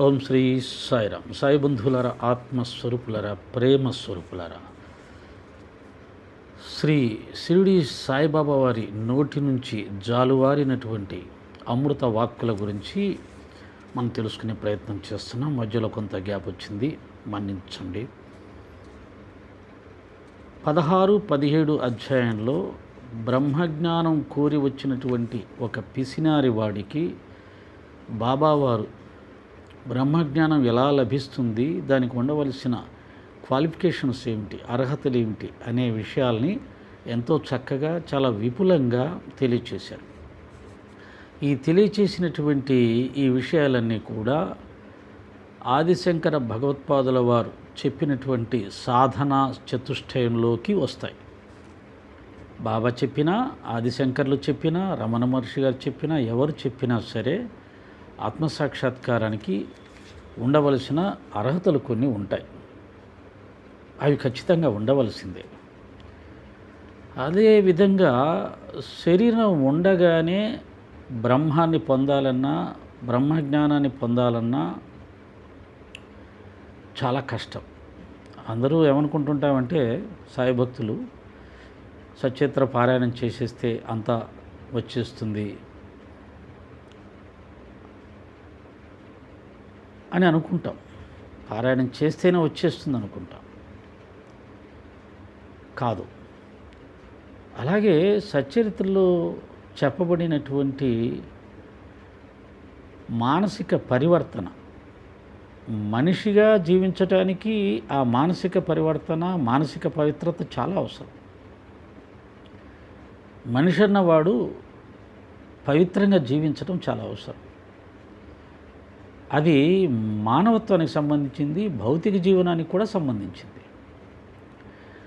ఓం శ్రీ సాయిరామ్. సాయి బంధువులర ఆత్మస్వరూపులర ప్రేమ స్వరూపులరా శ్రీ షిరిడి సాయిబాబా వారి నోటి నుంచి జాలువారినటువంటి అమృత వాక్కుల గురించి మనం తెలుసుకునే ప్రయత్నం చేస్తున్నాం. మధ్యలో కొంత గ్యాప్ వచ్చింది. మన్నించండి. పదహారు పదిహేడు అధ్యాయంలో బ్రహ్మజ్ఞానం కోరి వచ్చినటువంటి ఒక పిసినారి వాడికి బాబావారు బ్రహ్మజ్ఞానం ఎలా లభిస్తుంది? దానికి ఉండవలసిన క్వాలిఫికేషన్స్ ఏమిటి? అర్హతలు ఏమిటి? అనే విషయాల్ని ఎంతో చక్కగా చాలా విపులంగా తెలియచేశారు. ఈ తెలియచేసినటువంటి ఈ విషయాలన్నీ కూడా ఆదిశంకర భగవత్పాదుల వారు చెప్పినటువంటి సాధన చతుష్టయంలోకి వస్తాయి. బాబా చెప్పినా ఆదిశంకర్లు చెప్పినా రమణ మహర్షి గారు చెప్పినా ఎవరు చెప్పినా సరే ఆత్మసాక్షాత్కారానికి ఉండవలసిన అర్హతలు కొన్ని ఉంటాయి. అవి ఖచ్చితంగా ఉండవలసిందే. అదే విధంగా శరీరం ఉండగానే బ్రహ్మాన్ని పొందాలన్నా బ్రహ్మజ్ఞానాన్ని పొందాలన్నా చాలా కష్టం. అందరూ ఏమనుకుంటుంటామంటే సాయి భక్తులు సచేత్ర పారాయణం చేసేస్తే అంతా వచ్చేస్తుంది అని అనుకుంటాం. పారాయణం చేస్తేనే వచ్చేస్తుంది అనుకుంటాం. కాదు. అలాగే సచ్చరిత్రలో చెప్పబడినటువంటి మానసిక పరివర్తన మనిషిగా జీవించటానికి ఆ మానసిక పరివర్తన మానసిక పవిత్రత చాలా అవసరం. మనిషి అన్నవాడు పవిత్రంగా జీవించడం చాలా అవసరం. అది మానవత్వానికి సంబంధించింది భౌతిక జీవనానికి కూడా సంబంధించింది.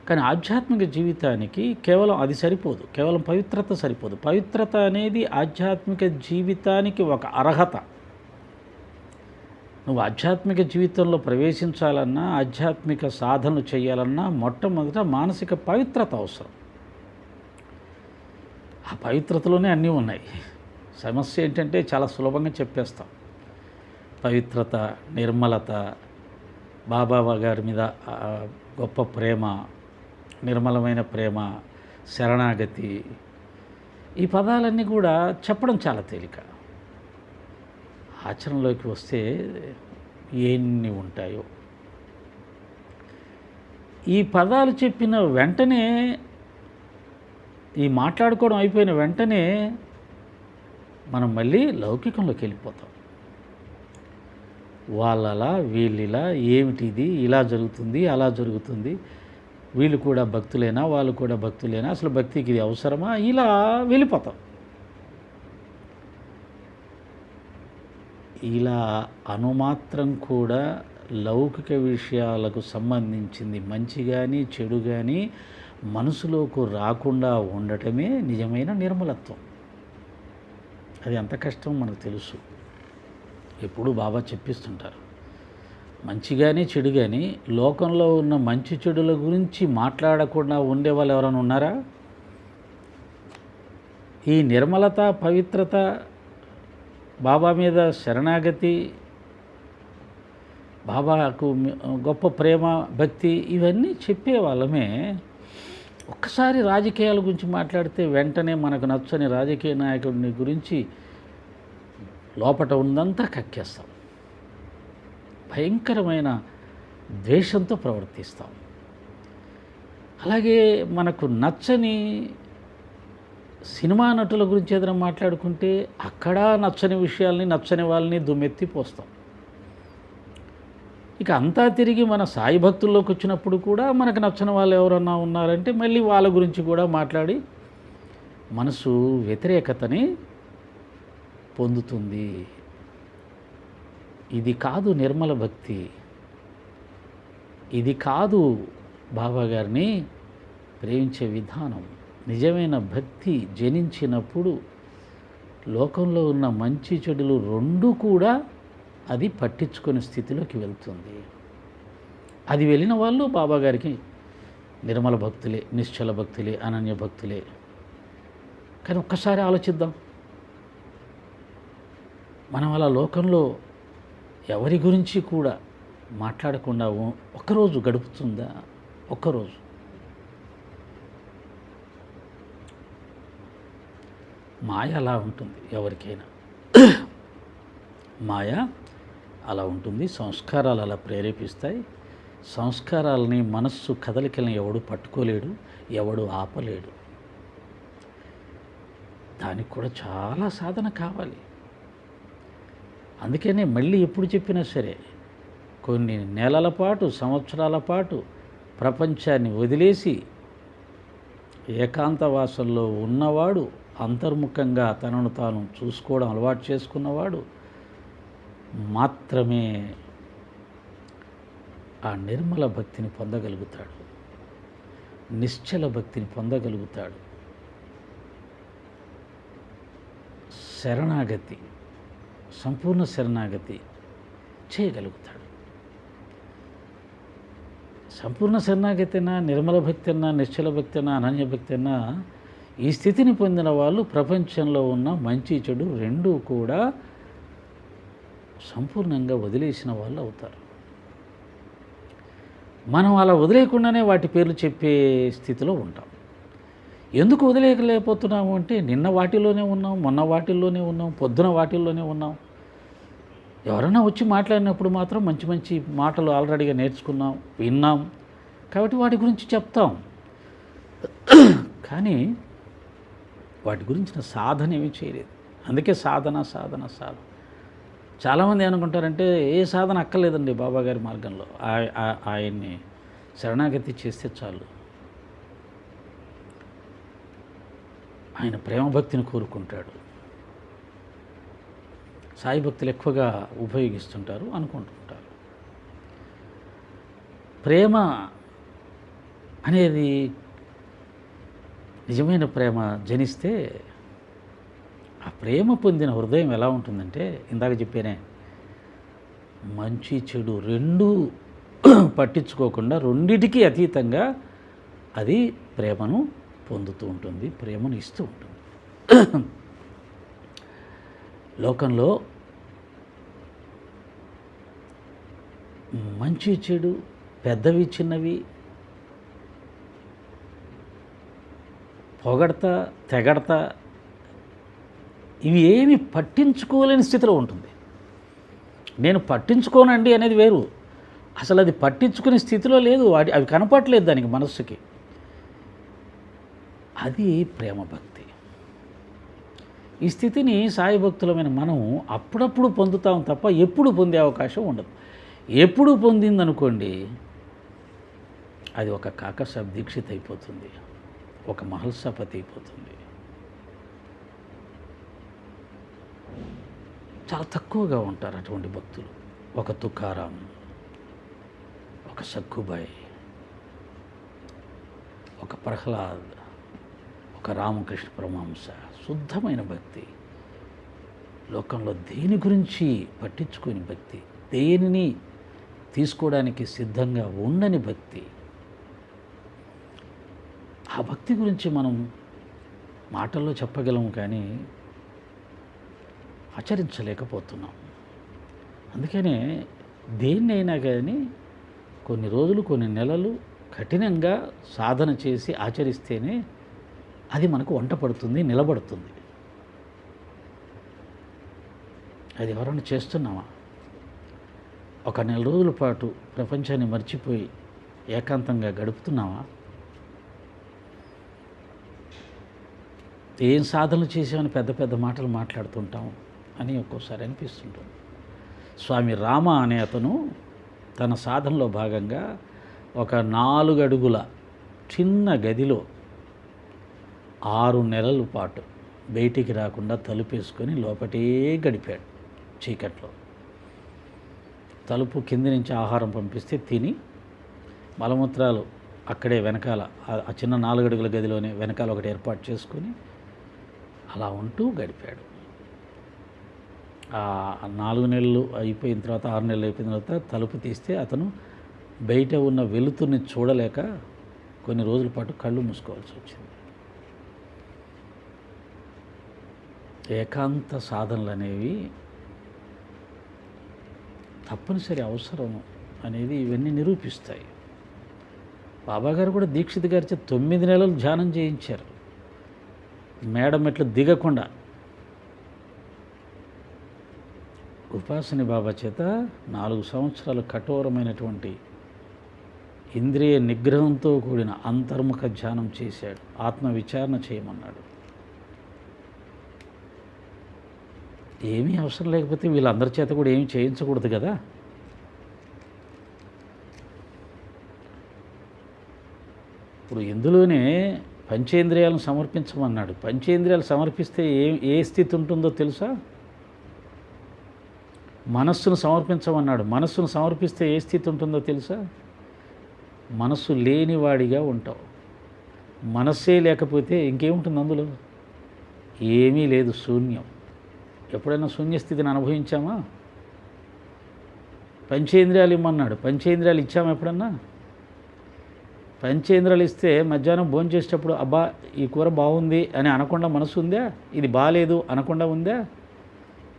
కానీ ఆధ్యాత్మిక జీవితానికి కేవలం అది సరిపోదు కేవలం పవిత్రత సరిపోదు. పవిత్రత అనేది ఆధ్యాత్మిక జీవితానికి ఒక అర్హత. నువ్వు ఆధ్యాత్మిక జీవితంలో ప్రవేశించాలన్నా ఆధ్యాత్మిక సాధనలు చేయాలన్నా మొట్టమొదట మానసిక పవిత్రత అవసరం. ఆ పవిత్రతలోనే అన్నీ ఉన్నాయి. సమస్య ఏంటంటే చాలా సులభంగా చెప్పేస్తాం. పవిత్రత నిర్మలత బాబా గారి మీద గొప్ప ప్రేమ నిర్మలమైన ప్రేమ శరణాగతి ఈ పదాలన్నీ కూడా చెప్పడం చాలా తేలిక. ఆచరణలోకి వస్తే ఎన్ని ఉంటాయో. ఈ పదాలు చెప్పిన వెంటనే ఈ మాట్లాడుకోవడం అయిపోయిన వెంటనే మనం మళ్ళీ లౌకికంలోకి వెళ్ళిపోతాం. వాళ్ళలా వీళ్ళిలా ఏమిటిది ఇలా జరుగుతుంది అలా జరుగుతుంది. వీళ్ళు కూడా భక్తులేనా వాళ్ళు కూడా భక్తులేనా? అసలు భక్తికి ఇది అవసరమా? ఇలా వెళ్ళిపోతాం. ఇలా అనుమాత్రం కూడా లౌకిక విషయాలకు సంబంధించింది మంచి కానీ చెడు కానీ మనసులోకి రాకుండా ఉండటమే నిజమైన నిర్మలత్వం. అది ఎంత కష్టం మనకు తెలుసు. ఎప్పుడు బాబా చెప్పిస్తుంటారు. మంచి కానీ చెడు కానీ లోకంలో ఉన్న మంచి చెడుల గురించి మాట్లాడకుండా ఉండే వాళ్ళు ఎవరైనా ఉన్నారా? ఈ నిర్మలత పవిత్రత బాబా మీద శరణాగతి బాబాకు గొప్ప ప్రేమ భక్తి ఇవన్నీ చెప్పే వాళ్ళమే. ఒక్కసారి రాజకీయాల గురించి మాట్లాడితే వెంటనే మనకు నచ్చని రాజకీయ నాయకుడిని గురించి లోపట ఉన్నంతా కక్కేస్తాం. భయంకరమైన ద్వేషంతో ప్రవర్తిస్తాం. అలాగే మనకు నచ్చని సినిమా నటుల గురించి ఏదైనా మాట్లాడుకుంటే అక్కడ నచ్చని విషయాల్ని నచ్చని వాళ్ళని దుమ్మెత్తి పోస్తాం. ఇక అంతా తిరిగి మన సాయి భక్తుల్లోకి వచ్చినప్పుడు కూడా మనకు నచ్చని వాళ్ళు ఎవరన్నా ఉన్నారంటే మళ్ళీ వాళ్ళ గురించి కూడా మాట్లాడి మనసు వ్యతిరేకతని పొందుతుంది. ఇది కాదు నిర్మల భక్తి. ఇది కాదు బాబా గారిని ప్రేమించే విధానం. నిజమైన భక్తి జనించినప్పుడు లోకంలో ఉన్న మంచి చెడులు రెండు కూడా అది పట్టించుకునే స్థితిలోకి వెళ్తుంది. అది వెళ్ళిన వాళ్ళు బాబా గారికి నిర్మల భక్తులే నిశ్చల భక్తులే అనన్య భక్తులే. కానీ ఒక్కసారి ఆలోచిద్దాం. మనం అలా లోకంలో ఎవరి గురించి కూడా మాట్లాడకుండా ఒకరోజు ఒక్కరోజు గడుపుతుందా? ఒక్కరోజు. మాయ అలా ఉంటుంది ఎవరికైనా. మాయ అలా ఉంటుంది. సంస్కారాలు అలా ప్రేరేపిస్తాయి. సంస్కారాలని మనస్సు కదలికలను ఎవడు పట్టుకోలేడు ఎవడు ఆపలేడు. దానికి కూడా చాలా సాధన కావాలి. అందుకనే మళ్ళీ ఎప్పుడు చెప్పినా సరే కొన్ని నెలల పాటు సంవత్సరాల పాటు ప్రపంచాన్ని వదిలేసి ఏకాంతవాసంలో ఉన్నవాడు అంతర్ముఖంగా తనను తాను చూసుకోవడం అలవాటు చేసుకున్నవాడు మాత్రమే ఆ నిర్మల భక్తిని పొందగలుగుతాడు. నిశ్చల భక్తిని పొందగలుగుతాడు. శరణాగతి. సంపూర్ణ శరణాగతి చేయగలుగుతాడు. సంపూర్ణ శరణాగతినా నిర్మల భక్తి అన్నా నిశ్చల భక్తి అన్నా అనన్య భక్తి అన్నా ఈ స్థితిని పొందిన వాళ్ళు ప్రపంచంలో ఉన్న మంచి చెడు రెండూ కూడా సంపూర్ణంగా వదిలేసిన వాళ్ళు అవుతారు. మనం అలా వదిలేయకుండానే వాటి పేర్లు చెప్పే స్థితిలో ఉంటాం. ఎందుకు వదిలేయలేకపోతున్నాము అంటే నిన్న వాటిలోనే ఉన్నాం మొన్న వాటిల్లోనే ఉన్నాం పొద్దున వాటిల్లోనే ఉన్నాం. ఎవరైనా వచ్చి మాట్లాడినప్పుడు మాత్రం మంచి మంచి మాటలు ఆల్రెడీగా నేర్చుకున్నాం విన్నాం. కాబట్టి వాటి గురించి చెప్తాం. కానీ వాటి గురించిన సాధన ఏమీ చేయలేదు. అందుకే సాధన సాధన సాధన. చాలామంది ఏమనుకుంటారంటే ఏ సాధన అక్కర్లేదండి బాబా గారి మార్గంలో ఆయ- ఆయన్ని శరణాగతి చేస్తే చాలు. ఆయన ప్రేమ భక్తిని కోరుకుంటాడు. సాయి భక్తులు ఎక్కువగా ఉపయోగిస్తుంటారు అనుకుంటుంటారు. ప్రేమ అనేది నిజమైన ప్రేమ జనిస్తే ఆ ప్రేమ పొందిన హృదయం ఎలా ఉంటుందంటే ఇందాక చెప్పానే మంచి చెడు రెండూ పట్టించుకోకుండా రెండిటికి అతీతంగా అది ప్రేమను పొందుతూ ఉంటుంది ప్రేమను ఇస్తూ ఉంటుంది. లోకంలో మంచి చెడు పెద్దవి చిన్నవి పొగడతా తెగడత ఇవి ఏమి పట్టించుకోలేని స్థితిలో ఉంటుంది. నేను పట్టించుకోనండి అనేది వేరు. అసలు అది పట్టించుకునే స్థితిలో లేదు. వాటి అవి కనపట్లేదు దానికి మనస్సుకి. అది ప్రేమ భక్తి. ఈ స్థితిని సాయి భక్తులమైన మనం అప్పుడప్పుడు పొందుతాం తప్ప ఎప్పుడు పొందే అవకాశం ఉండదు. ఎప్పుడు పొందిందనుకోండి అది ఒక కాకసబ్ దీక్షిత్ అయిపోతుంది. ఒక మహల్సపతి అయిపోతుంది. చాలా తక్కువగా ఉంటారు అటువంటి భక్తులు. ఒక తుకారాం ఒక సగ్గుబాయి ఒక ప్రహ్లాద్ ఒక రామకృష్ణ పరమహంస శుద్ధమైన భక్తి. లోకంలో దేని గురించి పట్టించుకోని భక్తి దేనిని తీసుకోవడానికి సిద్ధంగా ఉండని భక్తి. ఆ భక్తి గురించి మనం మాటల్లో చెప్పగలము కానీ ఆచరించలేకపోతున్నాం. అందుకనే దేన్నైనా కానీ కొన్ని రోజులు కొన్ని నెలలు కఠినంగా సాధన చేసి ఆచరిస్తేనే అది మనకు వంట పడుతుంది నిలబడుతుంది. అది ఎవరైనా చేస్తున్నామా ఒక నెల రోజుల పాటు ప్రపంచాన్ని మర్చిపోయి ఏకాంతంగా గడుపుతున్నావా? ఏం సాధనలు చేసామని పెద్ద పెద్ద మాటలు మాట్లాడుతుంటాం అని ఒక్కోసారి అనిపిస్తుంటుంది. స్వామి రామ అనే అతను తన సాధనలో భాగంగా ఒక నాలుగు అడుగుల చిన్న గదిలో ఆరు నెలల పాటు బయటికి రాకుండా తలుపేసుకొని లోపటే గడిపాడు చీకట్లో. తలుపు కింది నుంచి ఆహారం పంపిస్తే తిని మలమూత్రాలు అక్కడే వెనకాల ఆ- చిన్న నాలుగడుగుల గదిలోనే వెనకాల ఒకటి ఏర్పాటు చేసుకొని అలా ఉంటూ గడిపాడు. ఆ నాలుగు నెలలు అయిపోయిన తర్వాత ఆరు నెలలు అయిపోయిన తర్వాత తలుపు తీస్తే అతను బయట ఉన్న వెలుతుర్ని చూడలేక కొన్ని రోజుల పాటు కళ్ళు మూసుకోవాల్సి వచ్చింది. ఏకాంత సాధనలు అనేవి తప్పనిసరి అవసరం అనేది ఇవన్నీ నిరూపిస్తాయి. బాబాగారు కూడా దీక్షిత్ గారిచే తొమ్మిది నెలలు ధ్యానం చేయించారు. మేడ మెట్లు దిగకుండా. ఉపాసని బాబా చేత నాలుగు సంవత్సరాలు కఠోరమైనటువంటి ఇంద్రియ నిగ్రహంతో కూడిన అంతర్ముఖ ధ్యానం చేశాడు. ఆత్మ విచారణ చేయమన్నాడు. ఏమీ అవసరం లేకపోతే వీళ్ళందరి చేత కూడా ఏమి చేయించకూడదు కదా. ఇప్పుడు ఇందులోనే పంచేంద్రియాలను సమర్పించమన్నాడు. పంచేంద్రియాలు సమర్పిస్తే ఏ ఏ స్థితి ఉంటుందో తెలుసా? మనస్సును సమర్పించమన్నాడు. మనస్సును సమర్పిస్తే ఏ స్థితి ఉంటుందో తెలుసా? మనస్సు లేనివాడిగా ఉంటావు. మనస్సే లేకపోతే ఇంకేముంటుంది అందులో? ఏమీ లేదు శూన్యం. ఎప్పుడైనా శూన్యస్థితిని అనుభవించామా? పంచేంద్రియాలు ఇమ్మన్నాడు. పంచేంద్రియాలు ఇచ్చాము ఎప్పుడన్నా? పంచేంద్రియాలు ఇస్తే మధ్యాహ్నం భోజనం చేసేటప్పుడు అబ్బా ఈ కూర బాగుంది అని అనకుండా మనసు ఉందా? ఇది బాగాలేదు అనకుండా ఉందా?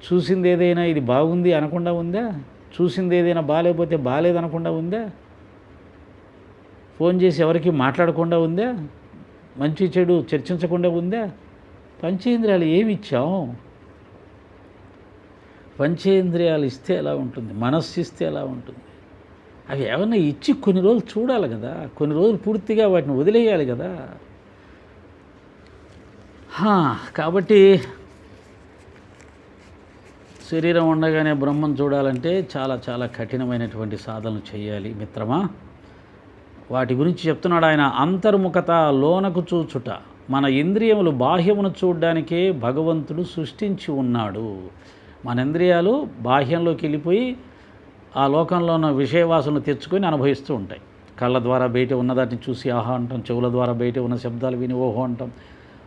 చూసింది ఏదైనా ఇది బాగుంది అనకుండా ఉందా? చూసింది ఏదైనా బాగాలేకపోతే బాగాలేదు అనకుండా ఉందా? ఫోన్ చేసి ఎవరికి మాట్లాడకుండా ఉందా? మంచి చెడు చర్చించకుండా ఉందా? పంచేంద్రియాలు ఏమి ఇచ్చాం పంచేంద్రియాలు ఇస్తే ఎలా ఉంటుంది? మనస్సు ఇస్తే ఎలా ఉంటుంది? అవి ఏమన్నా ఇచ్చి కొన్ని రోజులు చూడాలి కదా. కొన్ని రోజులు పూర్తిగా వాటిని వదిలేయాలి కదా. కాబట్టి శరీరం ఉండగానే బ్రహ్మం చూడాలంటే చాలా చాలా కఠినమైనటువంటి సాధనలు చేయాలి మిత్రమా. వాటి గురించి చెప్తున్నాడు ఆయన అంతర్ముఖత లోనకు చూచుట. మన ఇంద్రియములు బాహ్యమును చూడడానికే భగవంతుడు సృష్టించి ఉన్నాడు. మన ఇంద్రియాలు బాహ్యంలోకి వెళ్ళిపోయి ఆ లోకంలో ఉన్న విషయవాసనలు తెచ్చుకొని అనుభవిస్తూ ఉంటాయి. కళ్ళ ద్వారా బయట ఉన్నదాన్ని చూసి ఆహా అంటాం చెవుల ద్వారా బయట ఉన్న శబ్దాలు విని ఓహో అంటాం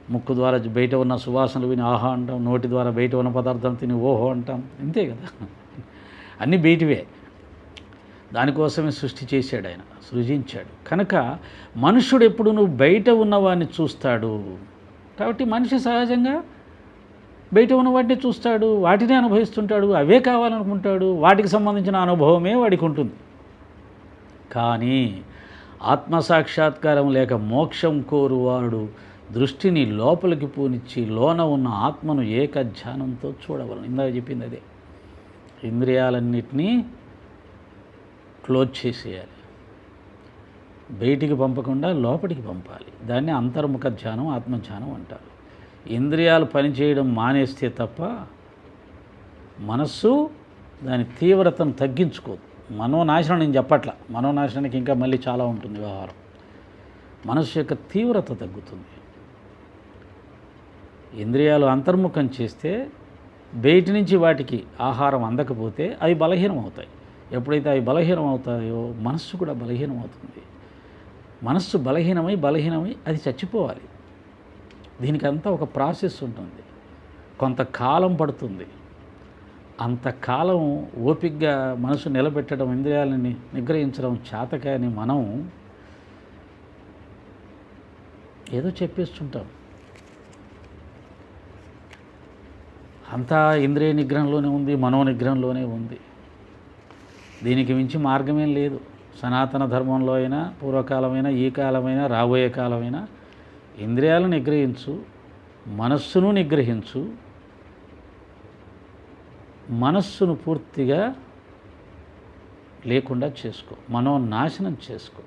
ముక్కు ద్వారా బయట ఉన్న సువాసనలు విని ఆహా అంటాం నోటి ద్వారా బయట ఉన్న పదార్థం తిని ఓహో అంటాం. ఇంతే కదా? అన్నీ బయటివే. దానికోసమే సృష్టి చేశాడు ఆయన సృజించాడు. కనుక మనుషుడు ఎప్పుడు నువ్వు బయట ఉన్నవాడిని చూస్తాడు. కాబట్టి మనిషి సహజంగా బయట ఉన్న వాటిని చూస్తాడు వాటినే అనుభవిస్తుంటాడు అవే కావాలనుకుంటాడు వాటికి సంబంధించిన అనుభవమే వాడికి ఉంటుంది. కానీ ఆత్మసాక్షాత్కారం లేక మోక్షం కోరువాడు దృష్టిని లోపలికి పూనిచ్చి లోన ఉన్న ఆత్మను ఏక ధ్యానంతో చూడవలను. ఇందాక చెప్పింది అదే. ఇంద్రియాలన్నిటినీ క్లోజ్ చేసేయాలి. బయటికి పంపకుండా లోపలికి పంపాలి. దాన్ని అంతర్ముఖ ధ్యానం ఆత్మధ్యానం అంటారు. ఇంద్రియాలు పనిచేయడం మానేస్తే తప్ప మనస్సు దాని తీవ్రతను తగ్గించుకోదు. మనోనాశనం నేను చెప్పట్ల. మనోనాశనానికి ఇంకా మళ్ళీ చాలా ఉంటుంది వ్యవహారం. మనస్సు యొక్క తీవ్రత తగ్గుతుంది. ఇంద్రియాలు అంతర్ముఖం చేస్తే బయటి నుంచి వాటికి ఆహారం అందకపోతే అవి బలహీనం అవుతాయి ఎప్పుడైతే అవి బలహీనం అవుతాయో మనస్సు కూడా బలహీనం అవుతుంది మనస్సు బలహీనమై బలహీనమై అది చచ్చిపోవాలి. దీనికంతా ఒక ప్రాసెస్ ఉంటుంది. కొంతకాలం పడుతుంది. అంతకాలం ఓపికగా మనసు నిలబెట్టడం ఇంద్రియాలని నిగ్రహించడం చేతకాని మనం ఏదో చెప్పేస్తుంటాం. అంతా ఇంద్రియ నిగ్రహంలోనే ఉంది మనో నిగ్రహంలోనే ఉంది. దీనికి మించి మార్గమేం లేదు. సనాతన ధర్మంలో అయినా పూర్వకాలమైనా ఈ కాలమైనా రాబోయే కాలమైనా ఇంద్రియాలను నిగ్రహించు మనస్సును నిగ్రహించు మనస్సును పూర్తిగా లేకుండా చేసుకో మనోనాశనం చేసుకో.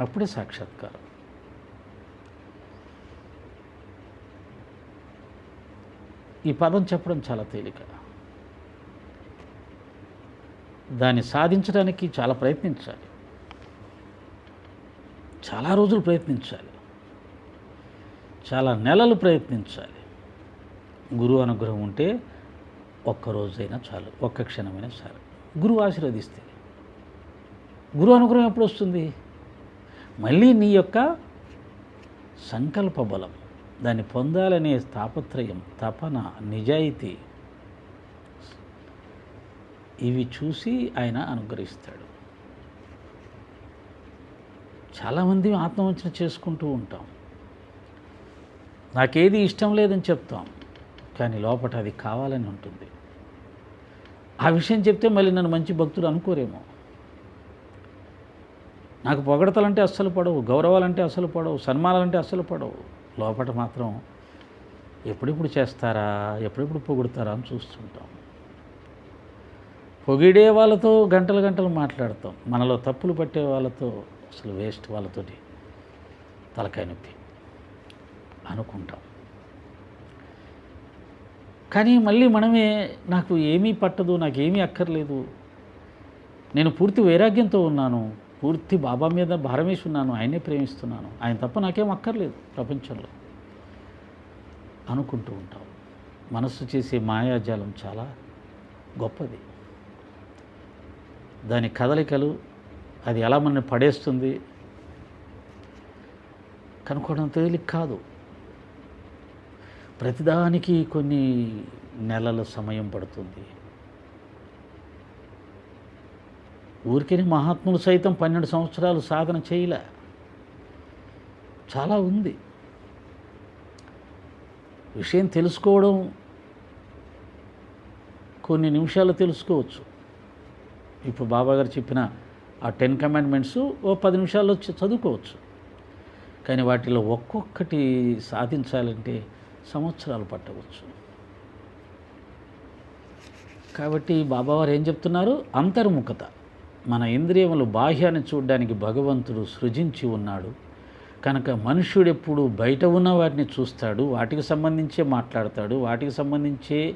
అప్పుడే సాక్షాత్కారం. ఈ పదం చెప్పడం చాలా తేలిక. దాన్ని సాధించడానికి చాలా ప్రయత్నించాలి. చాలా రోజులు ప్రయత్నించాలి. చాలా నెలలు ప్రయత్నించాలి. గురువు అనుగ్రహం ఉంటే ఒక్క రోజైనా చాలు ఒక్క క్షణమైనా చాలు. గురువు ఆశీర్వదిస్తే. గురువు అనుగ్రహం ఎప్పుడు వస్తుంది? మళ్ళీ నీ యొక్క సంకల్ప బలం దాన్ని పొందాలనే తాపత్రయం తపన నిజాయితీ ఇవి చూసి ఆయన అనుగ్రహిస్తాడు. చాలామంది ఆత్మవంచన చేసుకుంటూ ఉంటాం. నాకేది ఇష్టం లేదని చెప్తాం కానీ లోపల అది కావాలని ఉంటుంది. ఆ విషయం చెప్తే మళ్ళీ నన్ను మంచి భక్తుడు అనుకోరేమో. నాకు పొగడతలంటే అస్సలు పడవు గౌరవాలంటే అస్సలు పడవు సన్మానాలంటే అస్సలు పడవు. లోపల మాత్రం ఎప్పుడెప్పుడు చేస్తారా ఎప్పుడెప్పుడు పొగుడతారా అని చూస్తుంటాం. పొగిడే వాళ్ళతో గంటలు గంటలు మాట్లాడతాం. మనలో తప్పులు పట్టే వాళ్ళతో అసలు వేస్ట్ వాళ్ళతోటి తలకాయ నొప్పి. అనుకుంటాం. కానీ మళ్ళీ మనమే నాకు ఏమీ పట్టదు నాకు ఏమీ అక్కర్లేదు. నేను పూర్తి వైరాగ్యంతో ఉన్నాను పూర్తి బాబా మీద భారమేసి ఉన్నాను ఆయనే ప్రేమిస్తున్నాను. ఆయన తప్ప నాకేం అక్కర్లేదు ప్రపంచంలో. అనుకుంటూ ఉంటాం. మనస్సు చేసే మాయాజాలం చాలా గొప్పది. దాని కదలికలు అది ఎలా మనల్ని పడేస్తుంది కనుక్కోవడం తేలిక కాదు. ప్రతిదానికి కొన్ని నెలల సమయం పడుతుంది. ఊరికని మహాత్ములు సైతం పన్నెండు సంవత్సరాలు సాధన చేయలే. చాలా ఉంది. విషయం తెలుసుకోవడం కొన్ని నిమిషాలు తెలుసుకోవచ్చు. ఇప్పుడు బాబా గారు చెప్పిన ఆ టెన్ కమాండ్మెంట్స్ ఓ పది నిమిషాల్లో చదువుకోవచ్చు. కానీ వాటిలో ఒక్కొక్కటి సాధించాలంటే సంవత్సరాలు పట్టవచ్చు. కాబట్టి బాబావారు ఏం చెప్తున్నారు? అంతర్ముఖత. మన ఇంద్రియములు బాహ్యాన్ని చూడడానికి భగవంతుడు సృజించి ఉన్నాడు. కనుక మనుష్యుడు ఎప్పుడు బయట ఉన్న వాటిని చూస్తాడు. వాటికి సంబంధించే మాట్లాడతాడు. వాటికి సంబంధించే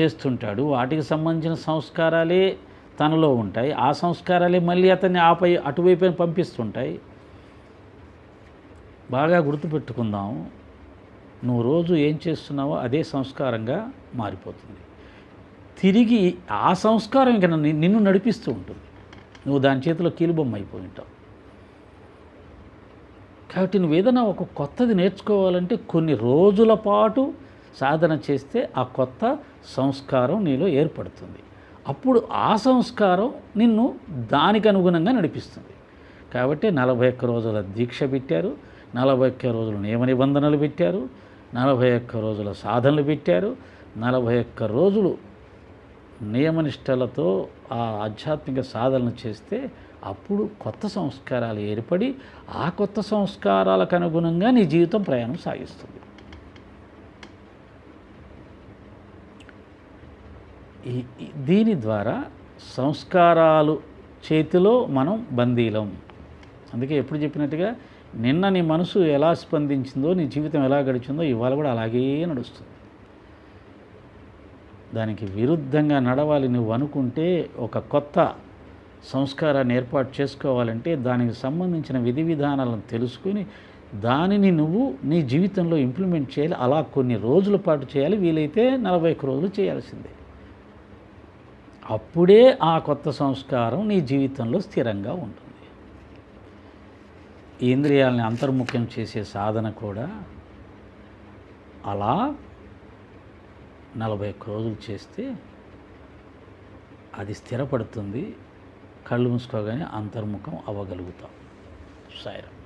చేస్తుంటాడు. వాటికి సంబంధించిన సంస్కారాలే తనలో ఉంటాయి. ఆ సంస్కారాలే మళ్ళీ అతన్ని ఆపై అటువైపు పంపిస్తుంటాయి. బాగా గుర్తుపెట్టుకుందాం. నువ్వు రోజు ఏం చేస్తున్నావో అదే సంస్కారంగా మారిపోతుంది. తిరిగి ఆ సంస్కారం ఇంకా నిన్ను నడిపిస్తూ ఉంటుంది. నువ్వు దాని చేతిలో కీలుబొమ్మ అయిపోయి ఉంటావు. కాబట్టి నువ్వు ఏదైనా ఒక కొత్తది నేర్చుకోవాలంటే కొన్ని రోజుల పాటు సాధన చేస్తే ఆ కొత్త సంస్కారం నీలో ఏర్పడుతుంది. అప్పుడు ఆ సంస్కారం నిన్ను దానికి అనుగుణంగా నడిపిస్తుంది. కాబట్టి నలభై ఒక్క రోజుల దీక్ష పెట్టారు. నలభై ఒక్క రోజులు నియమ నిబంధనలు పెట్టారు. నలభై ఒక్క రోజుల సాధనలు పెట్టారు. నలభై ఒక్క రోజులు నియమనిష్టలతో ఆ ఆధ్యాత్మిక సాధనలు చేస్తే అప్పుడు కొత్త సంస్కారాలు ఏర్పడి ఆ కొత్త సంస్కారాలకు అనుగుణంగా నీ జీవితం ప్రయాణం సాగిస్తుంది. ఈ దీని ద్వారా సంస్కారాలు చేతిలో మనం బందీలం. అందుకే ఎప్పుడు చెప్పినట్టుగా నిన్న నీ మనసు ఎలా స్పందించిందో నీ జీవితం ఎలా గడిచిందో ఇవాళ కూడా అలాగే నడుస్తుంది. దానికి విరుద్ధంగా నడవాలి నువ్వు అనుకుంటే ఒక కొత్త సంస్కారాన్ని ఏర్పాటు చేసుకోవాలంటే దానికి సంబంధించిన విధి విధానాలను తెలుసుకుని దానిని నువ్వు నీ జీవితంలో ఇంప్లిమెంట్ చేయాలి. అలా కొన్ని రోజుల పాటు చేయాలి. వీలైతే నలభై ఒక్క రోజులు చేయాల్సిందే. అప్పుడే ఆ కొత్త సంస్కారం నీ జీవితంలో స్థిరంగా ఉంటుంది ఇంద్రియాలని అంతర్ముఖ్యం చేసే సాధన కూడా అలా నలభై ఒక్క రోజులు చేస్తే అది స్థిరపడుతుంది. కళ్ళు మూసుకోగానే అంతర్ముఖం అవ్వగలుగుతాం. సాయిరం